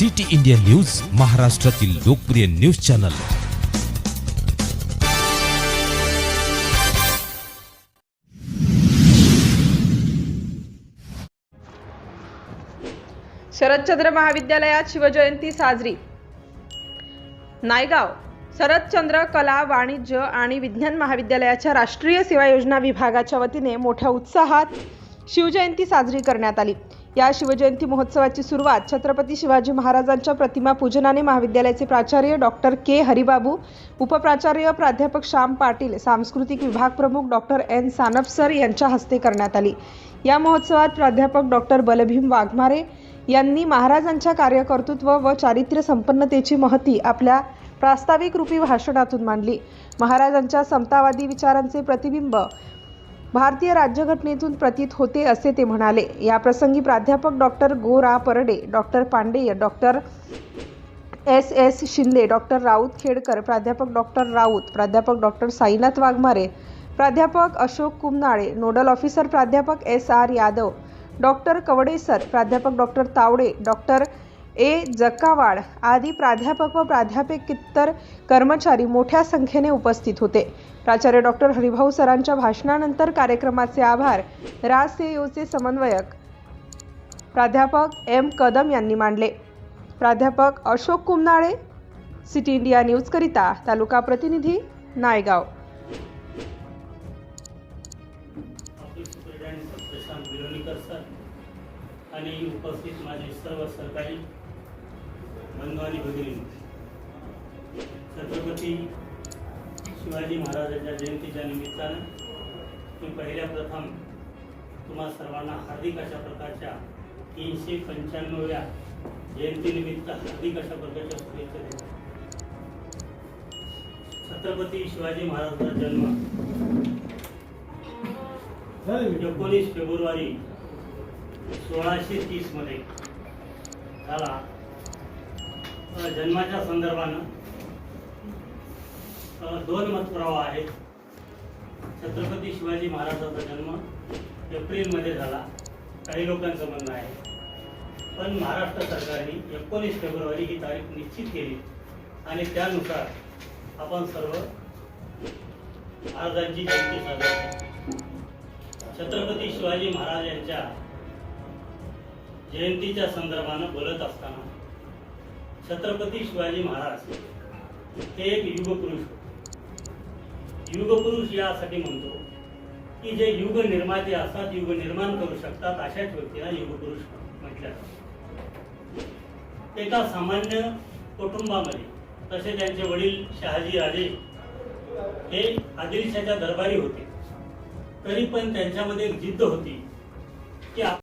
City India news महाराष्ट्रातील लोकप्रिय news channel. Sharadchandra महाविद्यालयात शिवजयंती साजरी. नायगाव शरदचंद्र कला वाणिज्य आणि विज्ञान महाविद्यालयाच्या राष्ट्रीय सेवा योजना विभागाच्या वतीने मोठ्या उत्साहात शिवजयंती साजरी करण्यात आली. या शिवजयंती महोत्सवाची सुरुवात छत्रपती शिवाजी महाराजांच्या प्रतिमा पूजनाने महाविद्यालयाचे प्राचार्य डॉक्टर के हरिबाबू उपप्राचार्य प्राध्यापक श्याम पाटील सांस्कृतिक विभाग प्रमुख डॉक्टर एन सानप सर यांच्या हस्ते करण्यात आली. या महोत्सवात प्राध्यापक डॉक्टर बलभीम वाघमारे यांनी महाराजांच्या कार्यकर्तृत्व व चारित्र्य संपन्नतेची महती आपल्या प्रास्ताविक रूपी भाषणातून मांडली. महाराजांच्या समतावादी विचारांचे प्रतिबिंब भारतीय राज्यघटनेतून प्रतीत होते असे ते म्हणाले. या प्रसंगी प्राध्यापक doctor Gora Parde doctor Pandey doctor S. S. Shinde doctor Raut Khedkar प्राध्यापक डॉक्टर राऊत प्राध्यापक डॉक्टर साईनाथ वाघमारे प्राध्यापक अशोक कुमनाळे नोडल ऑफिसर प्राध्यापक S. R. Yadav doctor Kawade sir प्राध्यापक doctor Tawde doctor A. Jakkawad आदी प्राध्यापक व प्राध्यापकेतर कर्मचारी मोठ्या संख्येने उपस्थित होते. प्राचार्य डॉक्टर हरिभाऊ सरांच्या भाषणानंतर कार्यक्रमाचे आभार. रासएओचे समन्वयक प्राध्यापक एम. कदम यांनी मांडले. प्राध्यापक अशोक कुमनाळे सिटी इंडिया न्यूजकरिता तालुका प्रतिनिधी नायगाव. आणि उपस्थित माझे सर्व सरकारी बंधू भगिनी छत्रपती शिवाजी महाराजांच्या जयंतीच्या निमित्तानं मी पहिल्या प्रथम तुम्हा सर्वांना हार्दिक अशा प्रकारच्या तीनशे पंच्याण्णव्या जयंतीनिमित्त हार्दिक अशा प्रकारच्या शुभेच्छा देतो. छत्रपती शिवाजी महाराजांचा जन्म एकोणीस फेब्रुवारी सोळाशे तीसमध्ये झाला. जन्माच्या संदर्भानं दोन मतप्रवाह आहेत. छत्रपती शिवाजी महाराजांचा जन्म एप्रिलमध्ये झाला. काही लोकांचं म्हणणं आहे. पण महाराष्ट्र सरकारने एकोणीस फेब्रुवारी ही तारीख निश्चित केली. आणि त्यानुसार आपण सर्व महाराजांची जयंती साजरी करतो छत्रपती शिवाजी महाराज यांच्या जयंतीच्या संदर्भानं बोलत असताना छत्रपती शिवाजी महाराज हे एक युगपुरुष युगपुरुष यासाठी म्हणतो की जे युग निर्माते असतात युग निर्माण करू शकतात अशाच व्यक्तीला युगपुरुष म्हटल्या जातं. एका सामान्य कुटुंबामध्ये तसे त्यांचे वडील शहाजी राजे हे आदिलशाच्या दरबारी होते. तरी पण त्यांच्यामध्ये एक जिद्द होती की